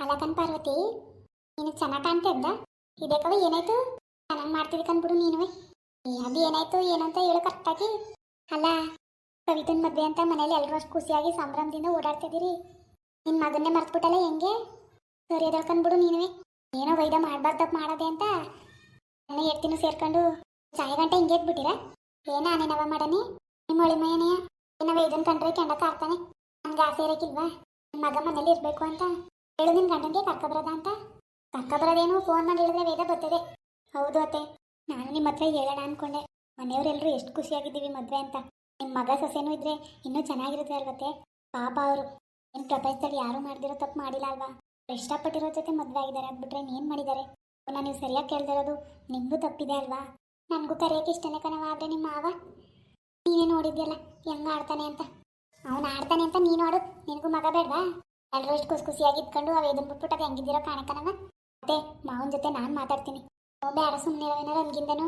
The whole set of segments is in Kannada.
ಅಲಕನ್ ಪಾರ್ವತಿ ನೀನು ಚೆನ್ನಾಗಿ ಕಾಣ್ತಿದ್ದ ಕವ ಏನಾಯ್ತು? ಚೆನ್ನಾಗಿ ನೀನುವೆ. ಏ, ಅದು ಏನಾಯ್ತು ಏನಂತ ಹೇಳು ಕರೆಕ್ಟಾಗಿ ಅಲ್ಲ ಕವಿತನ್ ಮದ್ವೆ ಅಂತ ಮನೇಲಿ ಎಲ್ಲರೂ ಅಷ್ಟು ಖುಷಿಯಾಗಿ ಸಂಭ್ರಮದಿಂದ ಓಡಾಡ್ತಿದ್ದೀರಿ ನಿನ್ ಮಗನ್ನೇ ಮರ್ತ್ಬಿಟ್ಟಲ್ಲ ಹೆಂಗೆ? ಸರಿ ಎದಳ್ಕೊಂಡ್ಬಿಡು ನೀನುವೆ. ಏನೋ ವೈದ ಮಾಡ್ಬಾರ್ದು ಮಾಡೋದೆ ಅಂತ. ನಾನು ಎಡ್ತಿನೂ ಸೇರ್ಕೊಂಡು ಚಾಯ್ ಗಂಟೆ ಹಿಂಗೆ ಎದ್ಬಿಟ್ಟಿರ ಏನ ಆನೇನವ ಮಾಡನಿ. ನಿಮ್ಮ ಒಳಿ ಮಯನೆಯ ಏನವ ಇದನ್ ಕಂಡ್ರೆ ಕೆಂಡ ಕಾರ್ತಾನೆ ನನ್ಗೆ ಆಸೆ ಇರಕ್ಕಿಲ್ವಾ ನನ್ನ ಮಗ ಮನೇಲಿ ಇರ್ಬೇಕು ಅಂತ. ಹೇಳು ನಿಮ್ ಗಂಡನ್ಗೆ ಕರ್ಕೊಬರದ ಅಂತ? ಕರ್ಕೊಬರೋದೇನು ಫೋನ್ ಮಾಡಿ ಹೇಳಿದ್ರೆ ವೇದ ಬರ್ತದೆ. ಹೌದು ಅತ್ತೆ. ನಾನು ನಿಮ್ಮ ಹತ್ರ ಹೇಳೋಣ ಅನ್ಕೊಂಡೆ. ಮನೆಯವರೆಲ್ಲರೂ ಎಷ್ಟು ಖುಷಿಯಾಗಿದ್ದೀವಿ ಮದ್ವೆ ಅಂತ. ನಿಮ್ಮ ಮಗ ಸೊಸೆನೂ ಇದ್ರೆ ಇನ್ನೂ ಚೆನ್ನಾಗಿರುತ್ತೆ ಅಲ್ವತ್ತೆ ಪಾಪ ಅವರು. ನಿಮ್ಮ ಪ್ರಪಂಚದಲ್ಲಿ ಯಾರು ಮಾಡ್ದಿರೋ ತಪ್ಪು ಮಾಡಿಲ್ಲ ಅಲ್ವಾ? ಇಷ್ಟಪಟ್ಟಿರೋ ಜೊತೆ ಮದ್ವೆ ಆಗಿದ್ದಾರೆ ಅದ್ಬಿಟ್ರೆ ಏನು ಮಾಡಿದ್ದಾರೆ? ಅವ್ನ ನೀವು ಸರಿಯಾಗಿ ಕೇಳ್ದಿರೋದು ನಿಮ್ಮದು ತಪ್ಪಿದೆ ಅಲ್ವಾ? ನನಗೂ ಕರೆಯೋಕೆ ಇಷ್ಟನೇ ಕಣವ ಆದರೆ ನಿಮ್ಮ ಮಾವ. ನೀನೇ ನೋಡಿದ್ಯಲ್ಲ, ಹೆಂಗ ಆಡ್ತಾನೆ ಅಂತ. ಅವನು ಆಡ್ತಾನೆ ಅಂತ ನೀನು ಆಡು ನಿನಗೂ ಮಗ ಬೇಡವಾ? ಎಲ್ಲರೂ ಎಷ್ಟು ಖುಷಿ ಖುಷಿಯಾಗಿ ಇದ್ಕೊಂಡು ಅವು ಇದನ್ನ ಬಿಟ್ಬಿಟ್ಟು ಹೆಂಗಿದ್ದೀರೋ ಕಾಣಕನವ ಅದೇ ಮಾವನ ಜೊತೆ ನಾನು ಮಾತಾಡ್ತೀನಿ. ಬೇಡ ಸುಮ್ಮನೆ ಏನಾರು ಅನ್ಗಿಂದನು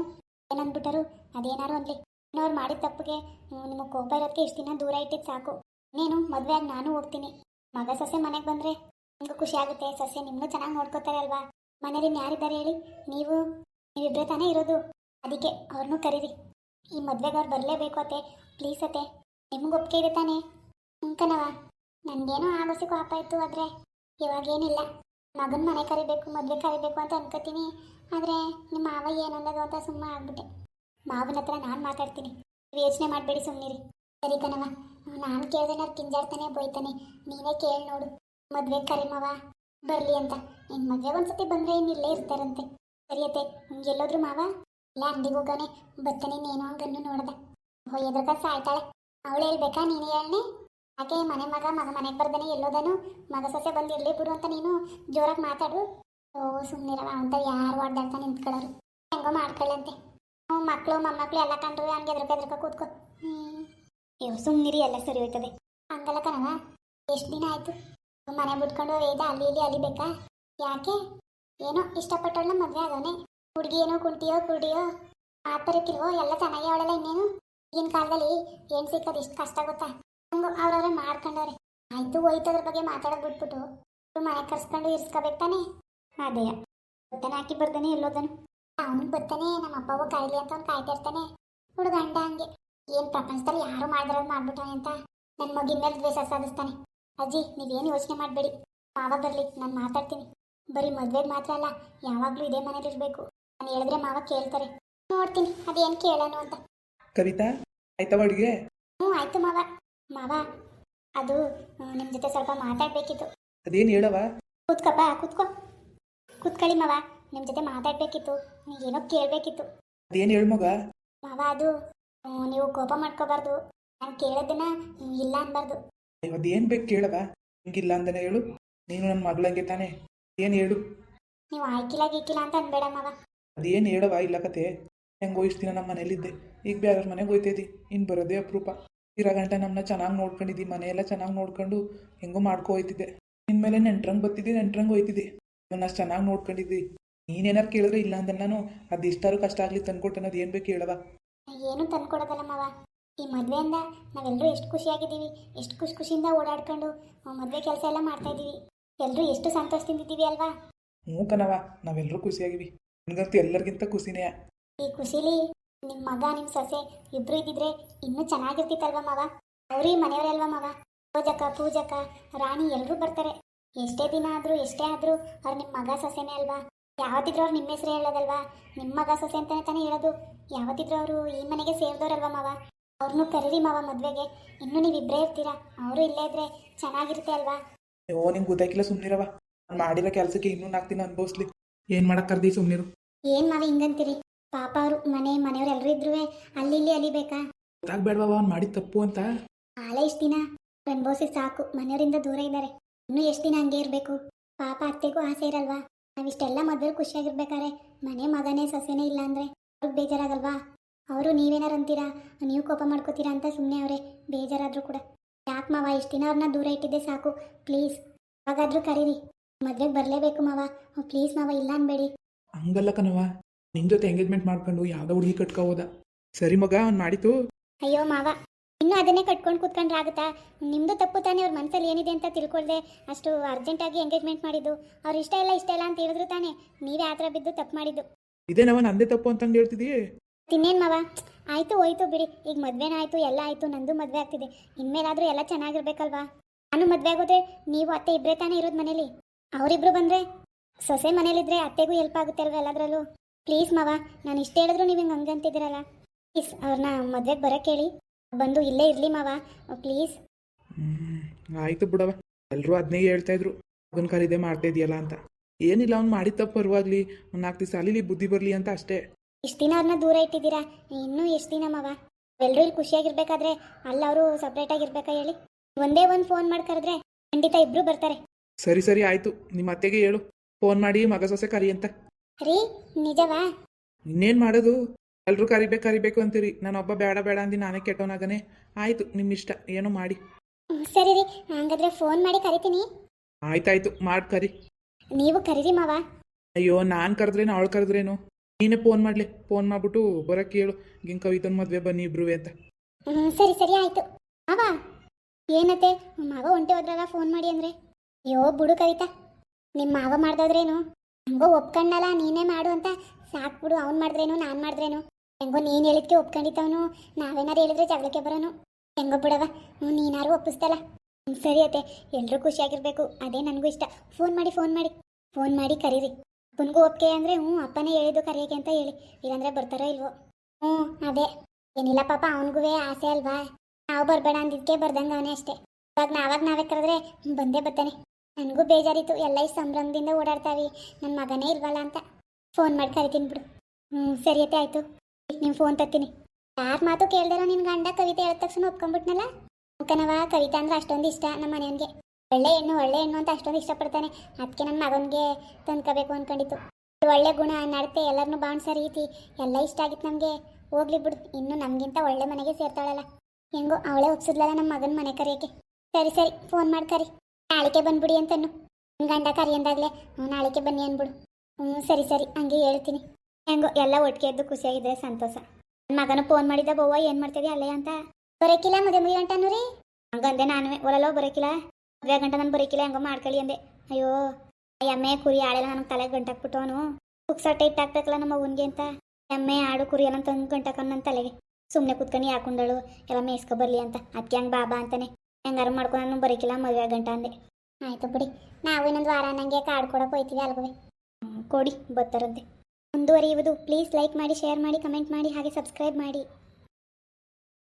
ಏನಂದ್ಬಿಟ್ಟರು, ಅದೇನಾರು ಅನ್ಲಿ. ಇನ್ನವ್ರು ಮಾಡಿದ ತಪ್ಪಿಗೆ ನಿಮಗೆ ಕೋಪ ಇರೋದಕ್ಕೆ ಇಷ್ಟು ದಿನ ದೂರ ಇಟ್ಟಿದ್ದು ಸಾಕು. ನೀನು ಮದುವೆ ಆಗಿ ನಾನು ಹೋಗ್ತೀನಿ. ಮಗ ಸೊಸೆ ಮನೆಗೆ ಬಂದರೆ ನಿಮ್ಗೂ ಖುಷಿ ಆಗುತ್ತೆ. ಸೊಸೆ ನಿಮ್ಮನ್ನು ಚೆನ್ನಾಗಿ ನೋಡ್ಕೋತಾರೆ ಅಲ್ವಾ? ಮನೇಲಿ ಯಾರಿದ್ದಾರೆ ಹೇಳಿ? ನೀವು ನೀವಿಬ್ಬರೇ ತಾನೇ ಇರೋದು? ಅದಕ್ಕೆ ಅವ್ರನ್ನೂ ಕರೀರಿ. ಈ ಮದ್ವೆಗೆ ಅವ್ರು ಬರಲೇಬೇಕು ಅತ್ತೆ. ಪ್ಲೀಸ್ ಅತ್ತೆ. ನಿಮ್ಗೆ ಒಪ್ಪಿಗೆ ಇದೆ ತಾನೇ? ಕಣವ ನನಗೇನೋ ಆಗೋಸಿ ಕೋಪ ಇತ್ತು ಆದರೆ ಇವಾಗೇನಿಲ್ಲ. ಮಗನ ಮನೆ ಕರಿಬೇಕು, ಮದುವೆ ಕರಿಬೇಕು ಅಂತ ಅನ್ಕೋತೀನಿ. ಆದರೆ ನಿಮ್ಮ ಮಾವ ಏನಂದಾಗ ಅಂತ ಸುಮ್ಮನೆ ಆಗ್ಬಿಟ್ಟೆ. ಮಾವನ ಹತ್ರ ನಾನು ಮಾತಾಡ್ತೀನಿ. ಯೋಚನೆ ಮಾಡಬೇಡಿ ಸುಮ್ಮನಿರಿ ಸರಿ ಕಣವ ನಾನು ಕೇಳ್ದೆ ಕಿಂಜಾಡ್ತಾನೆ ಬೋಯ್ತಾನೆ ನೀನೇ ಕೇಳಿ ನೋಡು. ಮದುವೆ ಕರಿ ಮಾವ. ಬರಲಿ ಅಂತ. ನಿನ್ನ ಮದುವೆ ಒಂದ್ಸತಿ ಬಂದರೆ ಇನ್ನು ಇಲ್ಲೇ ಇರ್ತಾರಂತೆ. ಸರಿಯತ್ತೆ ಎಲ್ಲೋದ್ರು ಮಾವ? ಇಲ್ಲ, ಅಂಗಡಿಗೆ ಹೋಗಾನೆ ಬರ್ತಾನೆ ನೀನು ಹಂಗನ್ನು ನೋಡ್ದೆ. ಹೊಯ್ಯದ್ರಕ ಸಾಯ್ತಾಳೆ. ಅವಳು ಹೇಳ್ಬೇಕಾ, ನೀನು ಹೇಳನೆ? ಯಾಕೆ ಮನೆ ಮಗ ಮಗ ಮನೆಗೆ ಬರ್ದಾನೆ, ಎಲ್ಲೋದನು. ಮಗ ಸೊಸೆ ಬಂದು ಇರಲಿ ಬಿಡು ಅಂತ ನೀನು ಜೋರಾಗಿ ಮಾತಾಡು. ಓ ಸುಮ್ಮನಿರವ ಅಂತ ಯಾರು ಓಡಾಡ್ತಾ ನಿಂತ್ಕೊಳ್ಳೋರು. ಹೆಂಗೋ ಮಾಡ್ಕೊಳ್ಳಂತೆ. ಹ್ಞೂ ಮಕ್ಕಳು ಮೊಮ್ಮಕ್ಕಳು ಎಲ್ಲ ಕಂಡ್ರು ಹಂಗೆ ಎದ್ರಕ ಎದ್ರಕ ಕೂತ್ಕೊ. ಹ್ಞೂ ಅಯ್ಯೋ ಸುಮ್ಮನಿರಿ ಎಲ್ಲ ಸರಿ ಹೋಯ್ತದೆ. ಹಂಗಲ್ಲ ಕಣವ ಎಷ್ಟು ದಿನ ಆಯ್ತು? ಮನೆ ಬಿಟ್ಕೊಂಡು ವೇದ ಅಲ್ಲಿ ಇಲ್ಲಿ ಅಲಿಬೇಕಾ? ಯಾಕೆ? ಏನೋ ಇಷ್ಟಪಟ್ಟವಳನ್ನ ಮದುವೆ ಆಗೋನೆ ಹುಡುಗಿ ಏನೋ ಕುಂಟಿಯೋ ಕುಡಿಯೋ ಆ ಮಾತಾಡ್ತಿಲ್ವೋ ಎಲ್ಲ ಚೆನ್ನಾಗಿ ಅವಳೆಲ್ಲ ಇನ್ನೇನು? ಈಗಿನ ಕಾಲದಲ್ಲಿ ಏನು ಸಿಕ್ಕೋದು ಎಷ್ಟು ಕಷ್ಟ ಗೊತ್ತಾ? ಅವ್ರವ್ರೆ ಮಾಡ್ಕೊಂಡವ್ರೆ. ಆಯ್ತು ಹೋಯ್ತು ಅದ್ರ ಬಗ್ಗೆ ಮಾತಾಡೋದು ಬಿಟ್ಬಿಟ್ಟು ಮನೆ ಕರ್ಸ್ಕೊಂಡು ಇರ್ಸ್ಕೋಬೇಕು ತಾನೆ? ಅದೇ. ಬತ್ತನೆ ಹಾಕಿ ಬರ್ತಾನೆ ಎಲ್ಲೋದನು. ಅವನು ಬರ್ತಾನೆ ನಮ್ಮ ಅಪ್ಪ ಕಾಯ್ಲಿ ಅಂತ ಅವ್ನು ಕಾಯ್ತಾ ಇರ್ತಾನೆ. ಹುಡುಗ ಅಂಡ ಹಂಗೆ. ಏನ್ ಪ್ರಪಂಚದಲ್ಲಿ ಯಾರು ಮಾಡಿದ್ರೆ ಮಾಡ್ಬಿಟ್ಟಾನೆ ಅಂತ ನನ್ನ ಮಗಿನ ಮೇಲೆ ದ್ವೇಷ ಸಾಧಿಸ್ತಾನೆ. ಅಜ್ಜಿ ನೀವೇನು ಯೋಚನೆ ಮಾಡಬೇಡಿ. ಮಾವ ಬರಲಿ ನಾನು ಮಾತಾಡ್ತೀನಿ. ಬರೀ ಮದ್ವೆಗೆ ಮಾತ್ರ ಅಲ್ಲ ಯಾವಾಗಲೂ ಇದೇ ಮನೇಲಿ ಇರಬೇಕು. ನಾನು ಹೇಳಿದ್ರೆ ಮಾವ ಕೇಳ್ತಾರೆ. ನೋಡ್ತೀನಿ ಅದೇನು ಕೇಳೋಣ ಅಂತ. ಕವಿತಾ ಆಯ್ತವ ಅಡುಗೆ? ಹ್ಞೂ ಆಯ್ತು ಮಾವ. ಮಾವ ಅದು ನಿಮ್ಮ ಜೊತೆ ಸ್ವಲ್ಪ ಮಾತಾಡಬೇಕಿತ್ತು. ಅದೇನು ಹೇಳವ ಕೂತ್ಕಪ್ಪ ಕೂತ್ಕೋ. ಕೂತ್ಕೊಳ್ಳಿ ಮಾವ ನಿಮ್ಮ ಜೊತೆ ಮಾತಾಡಬೇಕಿತ್ತು. ಏನೋ ಕೇಳಬೇಕಿತ್ತು. ಅದೇನು ಹೇಳು ಮಗ? ಮಾವ ಅದು ನೀವು ಕೋಪ ಮಾಡ್ಕೋಬಾರ್ದು. ನಾನು ಕೇಳೋದನ್ನ ಇಲ್ಲ ಅನ್ಬಾರ್ದು. ಅದೇನು ಬೇಕು ಕೇಳವ ಹಿಂಗಿಲ್ಲ ಅಂದನೆ ಹೇಳು. ನೀನು ನನ್ನ ಮಗಳಂಗೆ ತಾನೆ. ಏನು ಹೇಳು? ನೀವು ಆಯ್ಕಿಲ್ಲ ಗೀಕಿಲ್ಲ ಅಂತ ಅನ್ಬೇಡ ಮಾವ. ಅದೇನು ಹೇಳವ ಇಲ್ಲ ಕತೆ. ಹೆಂಗೋ ದಿನ ನಮ್ಮ ಮನೇಲಿದ್ದೆ ಈಗ ಬೇರೆ ಮನೆಗೆ ಹೋಯ್ತಿದ್ದಿ ಇನ್ನು ಬರೋದೇ ಅಪರೂಪ. ಇರೋ ಗಂಟ ನಮ್ಮನ್ನ ಚೆನ್ನಾಗಿ ನೋಡ್ಕೊಂಡಿದ್ದಿ ಮನೆಯೆಲ್ಲ ಚೆನ್ನಾಗಿ ನೋಡ್ಕೊಂಡು ಹೆಂಗೋ ಮಾಡ್ಕೊ ಹೋಯ್ತಿದ್ದೆ. ಮೇಲೆ ನೆಂಟ್ರಂಗೆ ಬರ್ತಿದ್ದೆ ನೆಂಟ್ರಂಗೆ ಹೋಯ್ತಿದ್ದೆ. ನನ್ನ ಅಷ್ಟು ಚೆನ್ನಾಗಿ ನೋಡ್ಕೊಂಡಿದ್ದಿ. ನೀನೇನಾರು ಕೇಳಿದ್ರೆ ಇಲ್ಲ ಅಂದ್ರೆ ನಾನು ಅದು ಇಷ್ಟಾರು ಕಷ್ಟ ಆಗಲಿ ತಂದ್ಕೊಟ್ಟು ಅನ್ನೋದು ಏನು ಬೇಕು ಹೇಳವ ಏನು ತಂದ್ಕೊಡೋದಲ್ಲ ಮಾವ. ಈ ಮದುವೆಯಿಂದ ನಾವೆಲ್ಲರೂ ಎಷ್ಟು ಖುಷಿಯಾಗಿದ್ದೀವಿ ಎಷ್ಟು ಖುಷಿ ಖುಷಿಯಿಂದ ಓಡಾಡ್ಕೊಂಡು ಮದುವೆ ಕೆಲಸ ಎಲ್ಲ ಮಾಡ್ತಾ ಇದ್ದೀವಿ. ಎಲ್ಲರೂ ಎಷ್ಟು ಸಂತೋಷದಿಂದ ಇದ್ದೀವಿ ಅಲ್ವಾ? ಹ್ಞೂ ಕಣವ ನಾವೆಲ್ಲರೂ ಖುಷಿಯಾಗಿವಿ. ನನಗಂತೂ ಎಲ್ಲರಿಗಿಂತ ಖುಷಿನೇ. ಈ ಖುಷಿಲಿ ನಿಮ್ಮ ಮಗ ನಿಮ್ಮ ಸೊಸೆ ಇಬ್ರು ಇದ್ದಿದ್ರೆ ಇನ್ನೂ ಚೆನ್ನಾಗಿರ್ತಿತ್ತಲ್ವ ಮಾವ? ಅವ್ರೀ ಮನೆಯವರಲ್ವ ಮಾವ? ಪೂಜಕ ಪೂಜಕ ರಾಣಿ ಎಲ್ಲರೂ ಬರ್ತಾರೆ. ಎಷ್ಟೇ ದಿನ ಆದ್ರೂ ಎಷ್ಟೇ ಆದ್ರೂ ಅವ್ರ ನಿಮ್ಮ ಮಗ ಸೊಸೆನೇ ಅಲ್ವಾ? ಯಾವತ್ತಿದ್ರು ಅವ್ರು ನಿಮ್ಮ ಹೆಸರು ಹೇಳೋದಲ್ವಾ? ನಿಮ್ಮ ಮಗ ಸೊಸೆ ಅಂತಾನೆ ತಾನೇ ಹೇಳೋದು. ಯಾವತ್ತಿದ್ರು ಅವರು ಈ ಮನೆಗೆ ಸೇರಿದವ್ರಲ್ವ ಮಾವ? ಅವ್ರನ್ನೂ ಕರೀರಿ ಮಾವ ಮದುವೆಗೆ. ಇನ್ನು ನೀವು ಇಬ್ಬರೇ ಇರ್ತೀರಾ? ಅವರು ಇಲ್ಲೇ ಇದ್ರೆ ಚೆನ್ನಾಗಿರುತ್ತೆ ಅಲ್ವಾ? ಓ ನಿಂಗೆ ಗೊತ್ತಾಗಿಲ್ಲ ಸುಮ್ಮನಿರವ ನಾನು ಮಾಡಿರೋ ಕೆಲಸಕ್ಕೆ ಇನ್ನೂ ನಾಲ್ಕು ದಿನ ಅನುಭವಿಸ್ಲಿ. ಏನು ಮಾಡಕ್ಕೆ ಕರ್ದಿ ಸುಮ್ಮನಿರು ಏನು ಮಾವ ಹಿಂಗಂತೀರಿ? ಪಾಪ ಅವರು ಮನೆ ಮನೆಯವ್ರು ಎಲ್ಲರೂ ಇದ್ರೂ ಅಲ್ಲಿ ಇಲ್ಲಿ ಅಲಿಬೇಕಾ? ಗೊತ್ತಾಗ್ಬೇಡವ ಅವ್ನು ಮಾಡಿದ ತಪ್ಪು ಅಂತ? ಆಲ ಇಷ್ಟು ದಿನ. ಅನುಭವಿಸಿ ಸಾಕು ಮನೆಯವರಿಂದ ದೂರ ಇದ್ದಾರೆ. ಇನ್ನೂ ಎಷ್ಟು ದಿನ ಹಂಗೆ ಇರಬೇಕು? ಪಾಪ ಅತ್ತೆಗೂ ಆಸೆ ಇರಲ್ವಾ? ನಾವಿಷ್ಟೆಲ್ಲ ಮದುವೆ ಖುಷಿಯಾಗಿರ್ಬೇಕಾರೆ ಮನೆ ಮಗನೇ ಸೊಸೆನೇ ಇಲ್ಲ ಅಂದ್ರೆ ಅವ್ರಿಗೆ ಬೇಜಾರಾಗಲ್ವಾ? ಅವರು ನೀವೇನಾರು ಅಂತೀರಾ? ನೀವು ಕೋಪ ಮಾಡ್ಕೋತೀರಾ ಅಂತ ಸುಮ್ಮನೆ ಅವರೇ ಬೇಜಾರಾದರೂ ಕೂಡ. ಯಾಕೆ ಮಾವ ಇಷ್ಟು ದಿನ ಅವ್ರನ್ನ ದೂರ ಇಟ್ಟಿದ್ದೆ ಸಾಕು ಪ್ಲೀಸ್. ಹಾಗಾದ್ರೂ ಕರೀರಿ. ಮದ್ವೆಗೆ ಬರಲೇಬೇಕು ಮಾವ. ಪ್ಲೀಸ್ ಮಾವ ಇಲ್ಲ ಅನ್ಬೇಡಿ. ಹಂಗಲ್ಲ ಕಣವ ನಿನ್ನ ಜೊತೆ ಎಂಗೇಜ್ಮೆಂಟ್ ಮಾಡ್ಕೊಂಡು ಯಾವುದೋ ಹುಡುಗಿ ಕಟ್ಕೋ ಹೋದ. ಸರಿ ಮಗ ಅವ್ನು ಮಾಡಿತು ಅಯ್ಯೋ ಮಾವ ಇನ್ನು ಅದನ್ನೇ ಕಟ್ಕೊಂಡು ಕೂತ್ಕೊಂಡ್ರೆ ಆಗುತ್ತಾ? ನಿಮ್ಮದು ತಪ್ಪು ತಾನೇ ಅವ್ರ ಮನಸ್ಸಲ್ಲಿ ಏನಿದೆ ಅಂತ ತಿಳ್ಕೊಳ್ದೆ. ಅಷ್ಟು ಅರ್ಜೆಂಟಾಗಿ ಎಂಗೇಜ್ಮೆಂಟ್ ಮಾಡಿದ್ದು. ಅವ್ರು ಇಷ್ಟ ಇಲ್ಲ ಇಷ್ಟ ಇಲ್ಲ ಅಂತ ಹೇಳಿದ್ರು ತಾನೇ. ನೀವೇ ಆತರ ಥರ ಬಿದ್ದು ತಪ್ಪು ಮಾಡಿದ್ದು. ಇದೇನವ ನಂದೇ ತಪ್ಪು ಅಂತಂದು ಹೇಳ್ತಿದ್ದೀ ತಿನ್ನೇನು ಮಾವ? ಆಯ್ತು ಹೋಯ್ತು ಬಿಡಿ. ಈಗ ಮದುವೆನ ಆಯ್ತು ಎಲ್ಲ ಆಯ್ತು ನಂದು ಮದ್ವೆ ಆಗ್ತಿದೆ. ಇನ್ಮೇಲಾದರೂ ಎಲ್ಲ ಚೆನ್ನಾಗಿರ್ಬೇಕಲ್ವಾ? ನಾನು ಮದ್ವೆ ಆಗೋದ್ರೆ ನೀವು ಅತ್ತೆ ಇಬ್ರೆ ತಾನೇ ಇರೋದು ಮನೇಲಿ? ಅವರಿಬ್ರು ಬಂದ್ರೆ? ಸೊಸೆ ಮನೇಲಿದ್ರೆ ಅತ್ತೆಗೂ ಹೆಲ್ಪ್ ಆಗುತ್ತೆ ಅಲ್ವಾ ಎಲ್ಲದರಲ್ಲೂ? ಪ್ಲೀಸ್ ಮಾವ ನಾನು ಇಷ್ಟ ಹೇಳಿದ್ರು ನೀವು ಹಿಂಗೆ ಹಂಗಂತಿದ್ದೀರಲ್ಲ ಪ್ಲೀಸ್ ಅವ್ರನ್ನ ಮದ್ವೆಗೆ ಬರೋಕ್ಕೆ ಹೇಳಿ ಬಂದು ಇಲ್ಲೇ ಇರಲಿ ಮಾವ. ಪ್ಲೀಸ್ ಆಯಿತು ಬಿಡವ. ಎಲ್ಲರೂ ಅದನ್ನೇ ಹೇಳ್ತಾ ಇದ್ರು. ಅದನ್ನ ಕರೀದೆ ಮಾಡ್ತಾ ಇದೆಯಲ್ಲ ಅಂತ. ಏನಿಲ್ಲ ಅವ್ನು ಮಾಡಿದ ತಪ್ಪು ಪರವಾಗ್ಲಿ. ಒಂದು ನಾಲ್ಕು ದಿವಸ ಅಲ್ಲಿ ಬುದ್ಧಿ ಬರಲಿ ಅಂತ ಅಷ್ಟೇ. ಇಷ್ಟು ದಿನ ಅವ್ರನ್ನ ದೂರ ಇಟ್ಟಿದ್ದೀರಾ? ಇನ್ನೂ ಎಷ್ಟು ದಿನ ಮಾವ? ಎಲ್ಲರೂ ಇಲ್ಲಿ ಖುಷಿಯಾಗಿರ್ಬೇಕಾದ್ರೆ ಅಲ್ಲಿ ಅವರು ಸಪ್ರೇಟಾಗಿರ್ಬೇಕಾ ಹೇಳಿ? ಒಂದೇ ಒಂದು ಫೋನ್ ಮಾಡಿ ಕರೆದ್ರೆ ಖಂಡಿತ ಇಬ್ಬರು ಬರ್ತಾರೆ. ಸರಿ ಸರಿ ಆಯ್ತು. ನಿಮ್ಮ ಅತ್ತೆಗೆ ಹೇಳು. ಫೋನ್ ಮಾಡಿ ಮಗ ಸೊಸೆ ಕರಿ ಅಂತ. ರೀ ನಿಜವಾ? ಇನ್ನೇನು ಮಾಡೋದು? ಎಲ್ಲರೂ ಕರಿಬೇಕು ಕರಿಬೇಕು ಅಂತೀರಿ. ನಾನು ಒಬ್ಬ ಬೇಡ ಬೇಡ ಅಂದಿ ನಾನೇ ಕೆಟ್ಟವನಾಗನೆ. ಆಯಿತು ನಿಮ್ಮ ಇಷ್ಟ ಏನು ಮಾಡಿ. ಹ್ಮ್, ಸರಿ ರೀ. ಹಂಗಾದ್ರೆ ಫೋನ್ ಮಾಡಿ ಕರಿತೀನಿ. ಆಯ್ತಾಯ್ತು ಮಾಡಿ ಕರಿ. ನೀವು ಕರೀರಿ ಮಾವ. ಅಯ್ಯೋ ನಾನು ಕರೆದ್ರೇನು ಅವಳು ಕರೆದ್ರೇನು? ನೀನೇ ಫೋನ್ ಮಾಡಲಿ. ಫೋನ್ ಮಾಡ್ಬಿಟ್ಟು ಬರೋಕ್ಕೆ ಹೇಳು ಹಿಂಗೆ ಕವಿತನ ಮದುವೆ ಬನ್ನಿ ಇಬ್ರು ಅಂತ. ಹ್ಮ್, ಸರಿ ಸರಿ ಆಯ್ತು. ಮಾವ ಏನತ್ತೆ? ಮಾವ ಒಂಟೆ ಹೋದ್ರಲ್ಲ ಫೋನ್ ಮಾಡಿ ಅಂದ್ರೆ? ಅಯ್ಯೋ ಬುಡು ಕವಿತಾ. ನಿಮ್ಮ ಮಾವ ಮಾಡ್ದೋದ್ರೇನು? ಹೆಂಗೋ ಒಪ್ಕೊಂಡಲ್ಲ, ನೀನೇ ಮಾಡು ಅಂತ. ಸಾಕ್ಬಿಡು ಅವ್ನು ಮಾಡಿದ್ರೇನು, ನಾನು ಮಾಡಿದ್ರೇನು. ಹೆಂಗೋ ನೀನು ಹೇಳಿದ್ಕೆ ಒಪ್ಕೊಂಡಿತ್ತವನು ನಾವೇನಾರು ಹೇಳಿದ್ರೆ ಜಗಳಕ್ಕೆ ಬರೋನು. ಹೆಂಗೋ ಬಿಡವ ನೀನಾರು ಒಪ್ಪಿಸ್ತಲ್ಲ ಸರಿ ಅತ್ತೆ ಎಲ್ಲರೂ ಖುಷಿಯಾಗಿರ್ಬೇಕು, ಅದೇ ನನಗೂ ಇಷ್ಟ. ಫೋನ್ ಮಾಡಿ ಫೋನ್ ಮಾಡಿ. ಫೋನ್ ಮಾಡಿ ಕರೀರಿ. ಅಪ್ಪನಿಗೂ ಒಪ್ಪಿಗೆ ಅಂದರೆ, ಹ್ಞೂ, ಅಪ್ಪನೇ ಹೇಳಿದ್ದು ಕರೆಯೋಕೆ ಅಂತ ಹೇಳಿ. ಇಲ್ಲಾಂದ್ರೆ ಬರ್ತಾರೋ ಇಲ್ವೋ. ಹ್ಞೂ, ಅದೇ. ಏನಿಲ್ಲ ಪಾಪ ಅವನಿಗೂ ಆಸೆ ಅಲ್ವಾ. ನಾವು ಬರಬೇಡ ಅಂದಿದ್ದಕ್ಕೆ ಬರ್ದಂಗೆ ಅವನೇ ಅಷ್ಟೇ. ಇವಾಗ ನಾವಾಗ ನಾವೇ ಕರೆದ್ರೆ ಬಂದೇ ಬರ್ತಾನೆ. ನನಗೂ ಬೇಜಾರಿತ್ತು. ಎಲ್ಲ ಈ ಸಂಭ್ರಮದಿಂದ ಓಡಾಡ್ತಾವಿ. ನನ್ನ ಮಗನೇ ಇಲ್ವಲ್ಲ ಅಂತ. ಫೋನ್ ಮಾಡಿ ಕರಿತೀನಿ ಬಿಡು. ಹ್ಞೂ ಸರಿಯತೆ ಆಯಿತು. ನಿಮ್ಮ ಫೋನ್ ತತ್ತೀನಿ ಯಾರ ಮಾತು ಕೇಳ್ದಾರ ನಿನ್ನ ಗಂಡ ಕವಿತೆ ಹೇಳಿದ ತಕ್ಷಣ ಒಪ್ಕೊಂಡ್ಬಿಟ್ನಲ್ಲ? ಮುಖನವ, ಕವಿತಾ ಅಂದ್ರೆ ಅಷ್ಟೊಂದು ಇಷ್ಟ ನಮ್ಮ ಮನೆಯವನಿಗೆ. ಒಳ್ಳೆ ಹೆಣ್ಣು ಒಳ್ಳೆ ಹೆಣ್ಣು ಅಂತ ಅಷ್ಟೊಂದು ಇಷ್ಟಪಡ್ತಾನೆ. ಅದಕ್ಕೆ ನನ್ನ ಮಗನಿಗೆ ತಂದ್ಕೋಬೇಕು ಅಂದ್ಕೊಂಡಿತ್ತು ಒಳ್ಳೆ ಗುಣ, ನಡತೆ ಎಲ್ಲರನ್ನೂ ಬಾಣ್ಸೋ ರೀತಿ. ಎಲ್ಲ ಇಷ್ಟ ಆಗಿತ್ತು ನಮಗೆ. ಹೋಗ್ಲಿ ಬಿಡು. ಇನ್ನು ನಮಗಿಂತ ಒಳ್ಳೆ ಮನೆಗೆ ಸೇರ್ತಾಳಲ್ಲ. ಹೆಂಗೋ ಅವಳೇ ಒಪ್ಸಿದ್ಲಲ್ಲ ನಮ್ಮ ಮಗನ ಮನೆ ಕರೆಯೋಕೆ ಸರಿ ಸರಿ. ಫೋನ್ ಮಾಡಿ ಕರಿ. ನಾಳಿಕೆ ಬಂದ್ಬಿಡಿ ಅಂತನು ಗಂಡ ಕರಿ ಅಂದಾಗ್ಲೆ ಹ್ಞೂ, ನಾಳಿಕೆ ಬನ್ನಿ ಅಂದ್ಬಿಡು. ಹ್ಞೂ, ಸರಿ ಸರಿ, ಹಂಗೆ ಹೇಳ್ತೀನಿ. ಹೆಂಗೋ, ಎಲ್ಲ ಒಟ್ಟಿಗೆ ಎದ್ದು ಖುಷಿಯಾಗಿದ್ರೆ ಸಂತೋಷ. ನನ್ನ ಮಗನ ಫೋನ್ ಮಾಡಿದ ಬವ್ವ, ಏನು ಮಾಡ್ತೀವಿ ಅಲ್ಲೇ ಅಂತ? ಬರೋಕಿಲ್ಲ, ಮದುವೆ ಮುಗಿ ಗಂಟನು ರೀ. ಹಂಗಂದೆ ನಾನು ಒಲಲೋ ಬರೋಕಿಲ್ಲ. ಮದುವೆ ಗಂಟ ನಾನು ಬರೋಕಿಲ್ಲ, ಹೆಂಗೋ ಮಾಡ್ಕೊಳ್ಳಿ ಅಂದೆ. ಅಯ್ಯೋ ಎಮ್ಮೆ, ಕುರಿ ಆಳೆಲ್ಲ ನನಗೆ ತಲೆಗೆ ಗಂಟಾಕ್ಬಿಟ್ಟು ಅವನು ಕುಕ್ಸಟ್ಟೆ ಇಟ್ಟಾಕ್ಬೇಕಲ್ಲ ನಮ್ಮ ಅವನಿಗೆ ಅಂತ. ಎಮ್ಮೆ, ಆಡು, ಕುರಿ ಎಲ್ಲ ತಂದು ಗಂಟಾಕ ನನ್ನ ತಲೆಗೆ. ಸುಮ್ಮನೆ ಕುತ್ಕೊಂಡು ಯಾಕೊಂಡಳು ಎಲ್ಲ ಮೇಯ್ಸ್ಕೊ ಬರ್ಲಿ ಅಂತ. ಅದಕ್ಕೆ ಹಂಗೆ ಬಾಬಾ ಅಂತಾನೆ. ಹೆಂಗಾರು ಮಾಡ್ಕೊಂಡು ಬರೀಕಿಲ್ಲ ಮದುವೆ ಗಂಟ ಅಂದೆ. ಆಯ್ತು ಬಿಡಿ, ನಾವು ಇನ್ನೊಂದು ವಾರ ನಂಗೆ ಕಾರ್ಡ್ ಕೊಡಕ್ಕೆ ಹೋಯ್ತೀವಿ ಅಲ್ಗವೆ. ಕೊಡಿ, ಬರ್ತಾರಂತೆ. ಮುಂದುವರಿಯುವುದು ಪ್ಲೀಸ್ ಲೈಕ್ ಮಾಡಿ ಶೇರ್ ಮಾಡಿ ಕಮೆಂಟ್ ಮಾಡಿ, ಹಾಗೆ ಸಬ್ಸ್ಕ್ರೈಬ್ ಮಾಡಿ.